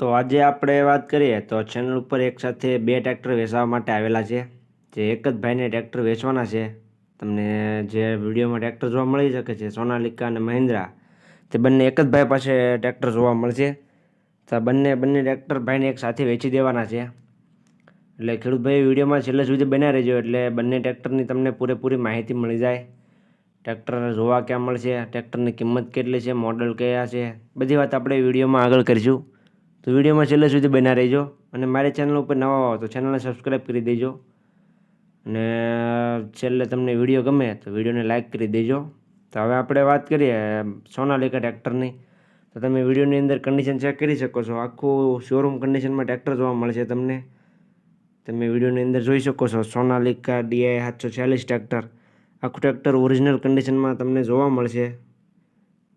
તો આજે આપણે વાત કરીએ તો ચેનલ ઉપર એક સાથે બે ટ્રેક્ટર વેચવા માટે આવેલા છે. જે એક જ ભાઈને ટ્રેક્ટર વેચવાના છે. તમને જે વિડીયોમાં ટ્રેક્ટર જોવા મળી શકે છે, સોનાલિકા અને મહિન્દ્રા, તે બંને એક જ ભાઈ પાસે ટ્રેક્ટર જોવા મળશે. તો બંને બંને ટ્રેક્ટર ભાઈને એક સાથે વેચી દેવાના છે. એટલે ખેડૂત ભાઈ, વિડીયોમાં છેલ્લે સુધી બન્યા રહેજો, એટલે બંને ટ્રેક્ટરની તમને પૂરેપૂરી માહિતી મળી જાય. ટ્રેક્ટર જોવા ક્યાં મળશે ટ્રેક્ટરની કિંમત કેટલી છે મોડલ કયા છે, બધી વાત આપણે વિડીયોમાં આગળ કરીશું. તો વિડીયોમાં છેલ્લે સુધી બના રહેજો અને મારી ચેનલ ઉપર નવા હો તો ચેનલને સબસ્ક્રાઈબ કરી દેજો. અને છેલ્લે તમને વીડિયો ગમે તો વિડીયોને લાઇક કરી દેજો. તો હવે આપણે વાત કરીએ સોનાલિકા ટ્રેક્ટરની. તો તમે વિડીયોની અંદર કન્ડિશન ચેક કરી શકો છો. આખું શોરૂમ કન્ડિશનમાં ટ્રેક્ટર જોવા મળશે તમને. તમે વિડીયોની અંદર જોઈ શકો છો. સોનાલિકા ડીઆઈ સાતસો છ્યાલીસ ટ્રેક્ટર. આખું ટ્રેક્ટર ઓરિજિનલ કન્ડિશનમાં તમને જોવા મળશે.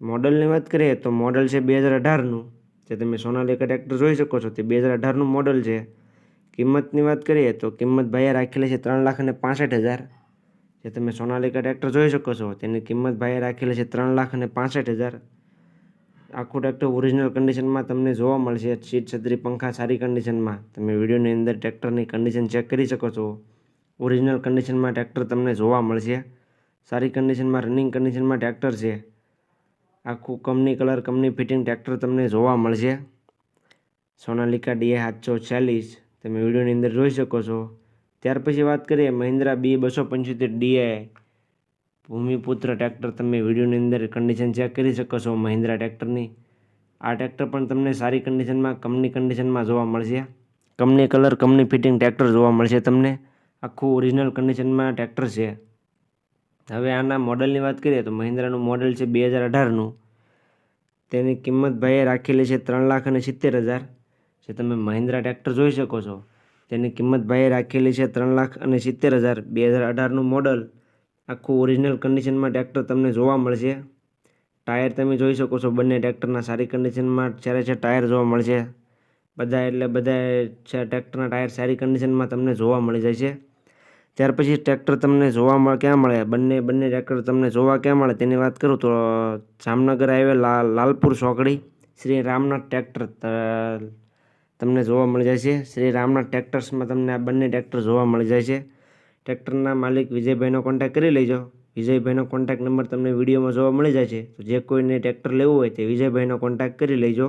મોડલની વાત કરીએ તો મોડલ છે બે હજાર અઢારનું. જે તમે સોનાલિકા ટ્રેક્ટર જોઈ શકો છો, તે બે હજાર અઢારનું મોડલ છે. કિંમતની વાત કરીએ તો કિંમત ભાઈએ રાખેલી છે ત્રણ લાખ અને પાસઠ હજાર. જે તમે સોનાલિકા ટ્રેક્ટર જોઈ શકો છો, તેની કિંમત ભાઈએ રાખેલી છે ત્રણ લાખ અને પાસઠ હજાર. આખું ટ્રેક્ટર ઓરિજિનલ કન્ડિશનમાં તમને જોવા મળશે, સીટ, છત્રી, પંખા, સારી કન્ડિશનમાં તમે વિડીયોની અંદર ટ્રેક્ટરની કન્ડિશન ચેક કરી શકો છો. ઓરિજિનલ કન્ડિશનમાં ટ્રેક્ટર તમને જોવા મળશે. સારી કન્ડિશનમાં રનિંગ કન્ડિશનમાં ટ્રેક્ટર છે. આખું company colour company fitting tractor તમને જોવા મળશે. સોનાલિકા ડીએ સાતસો ચાલીસ તમે વિડીયોની અંદર જોઈ શકો છો. ત્યાર પછી વાત કરીએ મહિન્દ્રા બી બસો પંચોતેર ડીએ ભૂમિપુત્ર ટ્રેક્ટર તમે વિડીયોની અંદર કન્ડિશન ચેક કરી શકો છો મહિન્દ્રા ટ્રેક્ટરની આ ટ્રેક્ટર પણ તમને સારી કન્ડિશનમાં કંપની કન્ડિશનમાં જોવા મળશે. Company colour company fitting tractor જોવા મળશે તમને. આખું ઓરિજિનલ કન્ડિશનમાં ટ્રેક્ટર છે. હવે આના મોડલની વાત કરીએ તો મહિન્દ્રાનું મોડલ છે બે હજાર અઢારનું. તેની કિંમત ભાઈએ રાખેલી છે ત્રણ લાખ અને સિત્તેર હજાર. જે તમે મહિન્દ્રા ટ્રેક્ટર જોઈ શકો છો, તેની કિંમત ભાઈએ રાખેલી છે ત્રણ લાખ અને સિત્તેર હજાર. બે હજાર અઢારનું મોડલ આખું ઓરિજિનલ કન્ડિશનમાં ટ્રેક્ટર તમને જોવા મળશે. ટાયર તમે જોઈ શકો છો, બંને ટ્રેક્ટરના સારી કન્ડિશનમાં જ્યારે છે ટાયર જોવા મળશે. બધા એટલે બધા ટ્રેક્ટરના ટાયર સારી કન્ડિશનમાં તમને જોવા મળી જાય છે. ત્યાર પછી ટ્રેક્ટર તમને જોવા મળે, ક્યાં મળે? બંને બંને ટ્રેક્ટર તમને જોવા ક્યાં મળે? તેની વાત કરું તો, જામનગર હાઈવે લાલ લાલપુર ચોકડી, શ્રી રામનાથ ટ્રેક્ટર તમને જોવા મળી જાય છે. શ્રી રામનાથ ટ્રેક્ટર્સમાં તમને આ બંને ટ્રેક્ટર જોવા મળી જાય છે. ટ્રેક્ટરના માલિક વિજયભાઈનો કોન્ટેક્ટ કરી લેજો. વિજયભાઈનો કોન્ટેક્ટ નંબર તમને વિડીયોમાં જોવા મળી જાય છે. તો જે કોઈને ટ્રેક્ટર લેવું હોય તે વિજયભાઈનો કોન્ટેક્ટ કરી લેજો.